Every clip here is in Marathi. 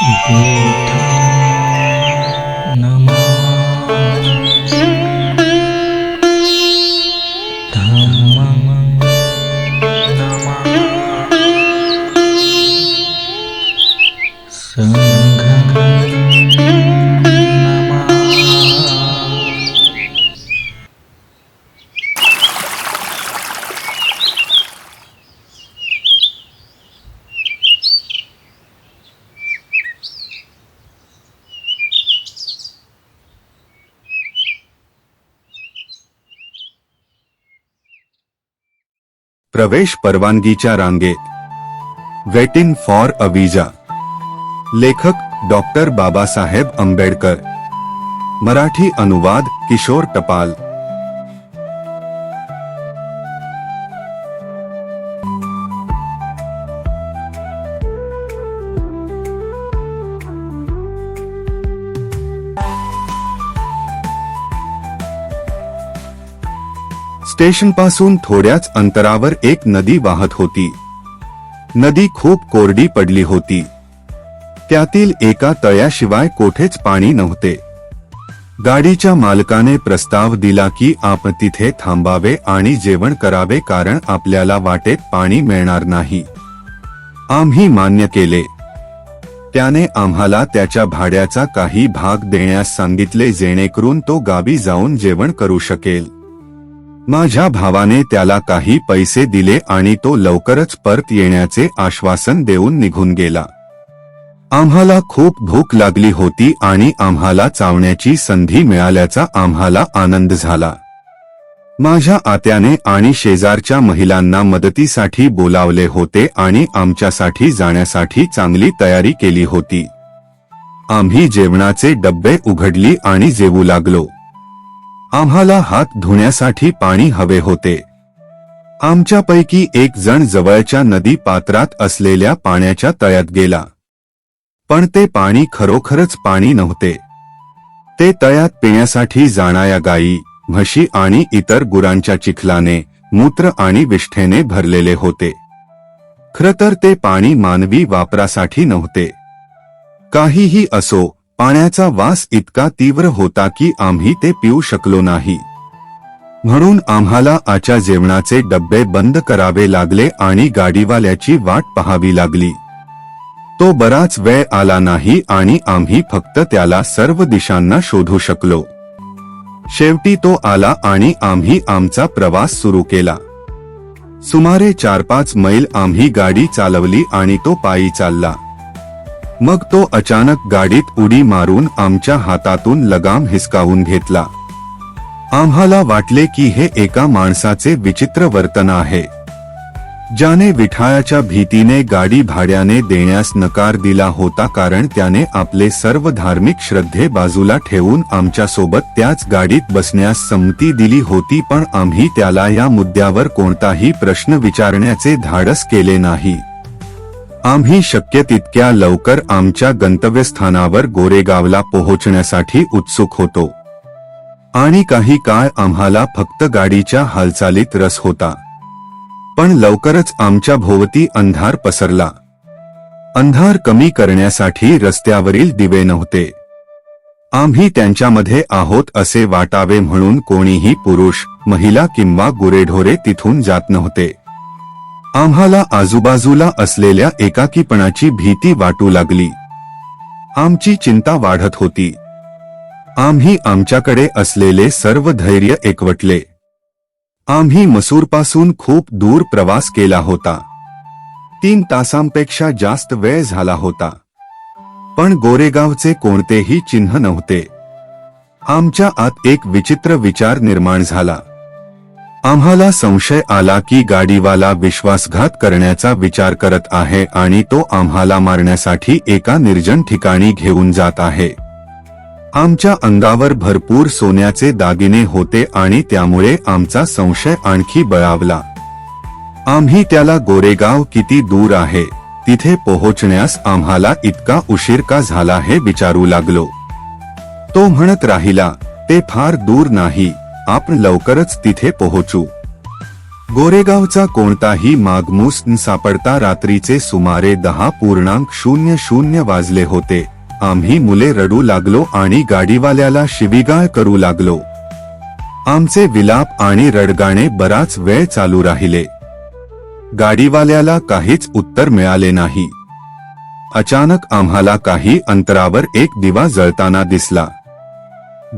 嗯 거. प्रवेश परवानगी रांगेत वेटिंग फॉर अ विजा लेखक डॉक्टर बाबा साहेब आंबेडकर मराठी अनुवाद किशोर टपाल। स्टेशनपासून थोड्याच अंतरावर एक नदी वाहत होती. नदी खूप कोरडी पडली होती. त्यातील एका तळ्याशिवाय कोठेच पाणी नव्हते. गाडीच्या मालकाने प्रस्ताव दिला की आपण तिथे थांबावे आणि जेवण करावे कारण आपल्याला वाटेत पाणी मिळणार नाही. आम्ही मान्य केले. त्याने आम्हाला त्याच्या भाड्याचा काही भाग देण्यास सांगितले जेणेकरून तो गावी जाऊन जेवण करू शकेल. माझ्या भावाने त्याला काही पैसे दिले आणि तो लवकरच परत येण्याचे आश्वासन देऊन निघून गेला. आम्हाला खूप भूक लागली होती आणि आम्हाला चावण्याची संधी मिळाल्याचा आम्हाला आनंद झाला. माझ्या आत्याने आणि शेजारच्या महिलांना मदतीसाठी बोलावले होते आणि आमच्यासाठी जाण्यासाठी चांगली तयारी केली होती. आम्ही जेवणाचे डब्बे उघडली आणि जेवू लागलो. आम्हाला हात धुण्यासाठी पाणी हवे होते. आमच्यापैकी एक जण जवळच्या नदी पात्रात असलेल्या पाण्याच्या तळ्यात गेला. पण ते पाणी खरोखरच पाणी नव्हते. ते तळ्यात पिण्यासाठी जाणाऱ्या गायी म्हशी आणि इतर गुरांच्या चिखलाने मूत्र आणि विष्ठेने भरलेले होते. खरं तर ते पाणी मानवी वापरासाठी नव्हते. काहीही असो पाण्याचा वास इतका तीव्र होता की आम्ही ते पिऊ शकलो नाही. म्हणून आम्हाला आच्या जेवणाचे डब्बे बंद करावे लागले आणि गाडीवाल्याची वाट पाहावी लागली. तो बराच वेळ आला नाही आणि आम्ही फक्त त्याला सर्व दिशांना शोधू शकलो. शेवटी तो आला आणि आम्ही आमचा प्रवास सुरू केला. सुमारे चार पाच मैल आम्ही गाडी चालवली आणि तो पायी चालला. मग तो अचानक गाडीत उडी मारून आमच्या हातातून लगाम हिसकावून घेतला. आम्हाला वाटले की हे एका माणसाचे विचित्र वर्तन आहे. ज्याने विठाळाच्या भीतीने गाडी भाड्याने देण्यास नकार दिला होता कारण त्याने आपले सर्व धार्मिक श्रद्धे बाजूला ठेवून आमच्यासोबत त्याच गाडीत बसण्यास संमती दिली होती पण आम्ही त्याला या मुद्द्यावर कोणताही प्रश्न विचारण्याचे धाडस केले नाही. आम्ही शक्य तितक्या लवकर आमच्या गंतव्यस्थानावर गोरेगावला पोहोचण्यासाठी उत्सुक होतो. आणि काही काळ आम्हाला फक्त गाडीच्या हालचालीत रस होता. पण लवकरच आमच्या भोवती अंधार पसरला. अंधार कमी करण्यासाठी रस्त्यावरील दिवे नव्हते. आम्ही त्यांच्यामध्ये आहोत असे वाटावे म्हणून कोणीही पुरुष महिला किंवा गुरेढोरे तिथून जात नव्हते. आम्हाला आजूबाजूला असलेल्या एकाकीपणाची भीती वाटू लागली. आमची चिंता वाढत होती. आम्ही आमच्याकडे असलेले सर्व धैर्य एकवटले. आम्ही मसूरपासून खूप दूर प्रवास केला होता. तीन तासांपेक्षा जास्त वेळ झाला होता. पण गोरेगावचे कोणतेही चिन्ह नव्हते. आमच्या आत एक विचित्र विचार निर्माण झाला. आम्हाला संशय आला की गाडीवाला विश्वासघात करण्याचा विचार करत आहे आणि तो आम्हाला मारण्यासाठी एका निर्जन ठिकाणी घेऊन जात आहे. आमच्या अंगावर भरपूर सोन्याचे दागिने होते आणि त्यामुळे आमचा संशय आणखी बळावला. आम्ही त्याला गोरेगाव किती दूर आहे तिथे पोहोचण्यास आम्हाला इतका उशीर का झाला हे विचारू लागलो. तो म्हणत राहिला ते फार दूर नाही. आपण लवकरच तिथे पोहोचू. गोरेगावचा कोणताही मागमूस सापडता रात्रीचे सुमारे दहा पूर्णांक शून्य शून्य वाजले होते. आम्ही मुले रडू लागलो आणि गाडीवाल्याला शिवीगाळ करू लागलो. आमचे विलाप आणि रडगाणे बराच वेळ चालू राहिले. गाडीवाल्याला काहीच उत्तर मिळाले नाही. अचानक आम्हाला काही अंतरावर एक दिवा जळताना दिसला.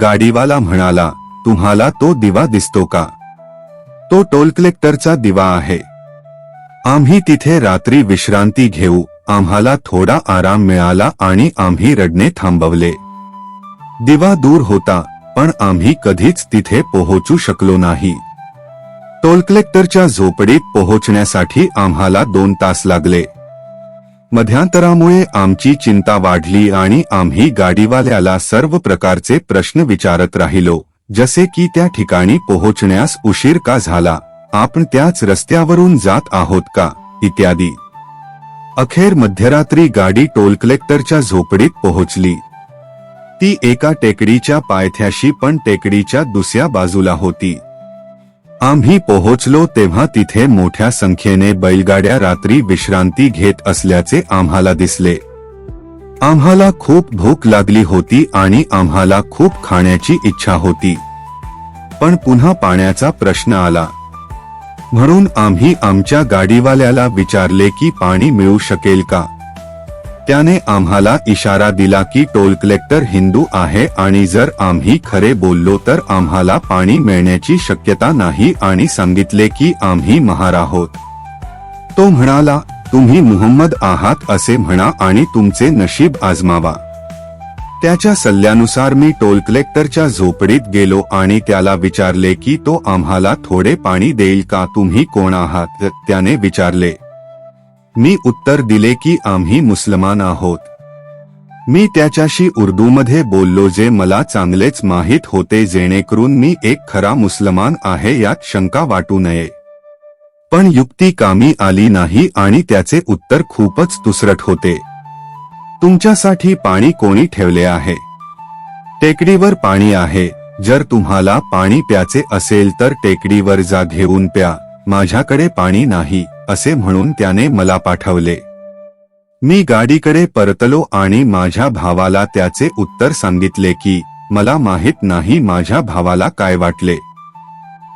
गाडीवाला म्हणाला तुम्हाला तो दिवा दिसतो का? तो टोल कलेक्टरचा दिवा आहे. आम्ही तिथे रात्री विश्रांती घेऊ आम्हाला थोडा आराम मिळाला आणि आम्ही रडणे थांबवले. दिवा दूर होता पण आम्ही कधीच तिथे पोहोचू शकलो नाही. टोल कलेक्टरच्या झोपडीत पोहोचण्यासाठी आम्हाला दोन तास लागले. मध्यांतरामुळे आमची चिंता वाढली आणि आम्ही गाडीवाल्याला सर्व प्रकारचे प्रश्न विचारत राहिलो. जसे की त्या ठिकाणी पोहोचण्यास उशीर का झाला? आपण त्याच रस्त्यावरून जात आहोत का? इत्यादी. अखेर मध्यरात्री गाडी टोल कलेक्टरच्या झोपडीत पोहोचली. ती एका टेकडीच्या पायथ्याशी पण टेकडीच्या दुसऱ्या बाजूला होती. आम्ही पोहोचलो तेव्हा तिथे मोठ्या संख्येने बैलगाड्या रात्री विश्रांती घेत असल्याचे आम्हाला दिसले. आम्हाला खूप भूक लागली होती आणि आम्हाला खूप खाण्याची इच्छा होती. पण पुन्हा पाण्याचा प्रश्न आला. म्हणून आम्ही आमच्या गाडीवाल्याला विचारले की पाणी मिळू शकेल का? त्याने आम्हाला इशारा दिला की टोल कलेक्टर हिंदू आहे आणि जर आम्ही खरे बोललो तर आम्हाला पाणी मिळण्याची शक्यता नाही आणि सांगितले की आम्ही महार आहोत. तो म्हणाला तुम्ही मुहम्मद आहात असे म्हणा आणि तुमचे नशीब आजमावा. त्याच्या सल्ल्यानुसार मी टोल कलेक्टरच्या झोपडीत गेलो आणि त्याला विचारले की तो आम्हाला थोडे पाणी देईल का? तुम्ही कोण आहात? त्याने विचारले. मी उत्तर दिले की आम्ही मुसलमान आहोत. मी त्याच्याशी उर्दूमध्ये बोललो जे मला चांगलेच माहीत होते जेणेकरून मी एक खरा मुसलमान आहे यात शंका वाटू नये. पण युक्ती कामी आली नाही आणि त्याचे उत्तर खूपच तुसरट होते. तुमच्यासाठी पाणी कोणी ठेवले आहे? टेकडीवर पाणी आहे. जर तुम्हाला पाणी प्याचे असेल तर टेकडीवर जा घेऊन प्या. माझ्याकडे पाणी नाही असे म्हणून त्याने मला पाठवले. मी गाडीकडे परतलो आणि माझ्या भावाला त्याचे उत्तर सांगितले की मला माहीत नाही माझ्या भावाला काय वाटले.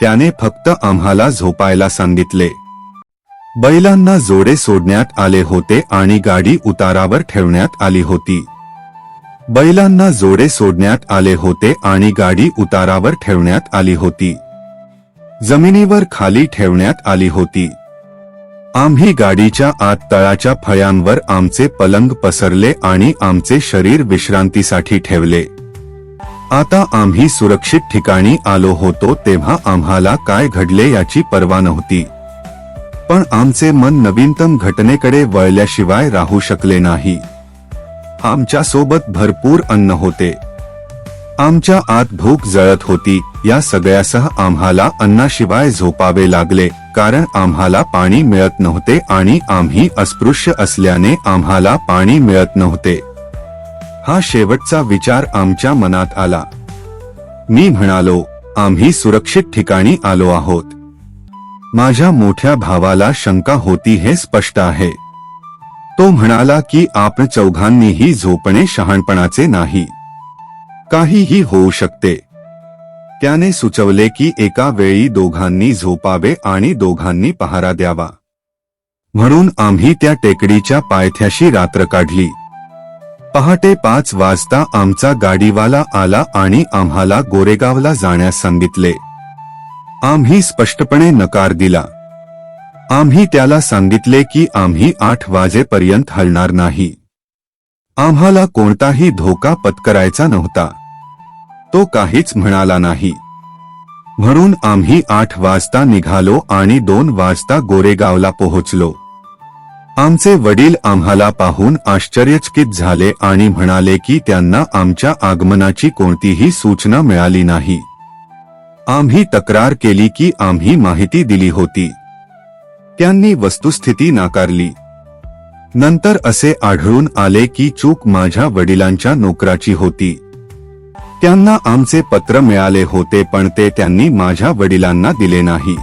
त्याने फक्त आम्हाला झोपायला सांगितले. बैलांना जोडे सोडण्यात आले होते आणि गाडी उतारावर ठेवण्यात आली होती. बैलांना जोडे सोडण्यात आले होते आणि गाडी उतारावर ठेवण्यात आली होती. जमिनीवर खाली ठेवण्यात आली होती. आम्ही गाडीच्या आत तळाच्या फळ्यांवर आमचे पलंग पसरले आणि आमचे शरीर विश्रांतीसाठी ठेवले. आता आम्ही सुरक्षित ठिकाणी आलो होतो तेव्हा आम्हाला काय घडले याची पर्वा नव्हती. पण आमचे मन नवीनतम घटनेकडे वळल्याशिवाय राहू शकले नाही. आमच्यासोबत भरपूर अन्न होते. आमच्या आत भूक जळत होती या सगळ्यासह आम्हाला अन्नाशिवाय झोपावे लागले कारण आम्हाला पाणी मिळत नव्हते आणि आम्ही अस्पृश्य असल्याने आम्हाला पाणी मिळत नव्हते. हा शेवटचा विचार आमच्या मनात आला. मी म्हणालो आम्ही सुरक्षित ठिकाणी आलो आहोत. माझ्या मोठ्या भावाला शंका होती हे स्पष्ट आहे. तो म्हणाला की आपण चौघांनीही झोपणे शहाणपणाचे नाही. काहीही होऊ शकते. त्याने सुचवले की एका वेळी दोघांनी झोपावे आणि दोघांनी पहारा द्यावा. म्हणून आम्ही त्या टेकडीच्या पायथ्याशी रात्र काढली. पहाटे पाच वाजता आमचा गाडीवाला आला आणि आम्हाला गोरेगावला जाण्यास सांगितले. आम्ही स्पष्टपणे नकार दिला. आम्ही त्याला सांगितले की आम्ही आठ वाजेपर्यंत हलणार नाही. आम्हाला कोणताही धोका पत्करायचा नव्हता. तो काहीच म्हणाला नाही. म्हणून आम्ही आठ वाजता निघालो आणि दोन वाजता गोरेगावला पोहोचलो. आमचे वडील आम्हाला पाहून आश्चर्यचकित झाले आणि म्हणाले की त्यांना आमच्या आगमनाची कोणतीही सूचना मिळाली नाही. आम्ही तक्रार केली की आम्ही माहिती दिली होती. त्यांनी वस्तुस्थिती नाकारली. नंतर असे आढळून आले की चूक माझ्या वडिलांच्या नोकराची होती. त्यांना आमचे पत्र मिळाले होते पण ते त्यांनी माझ्या वडिलांना दिले नाही.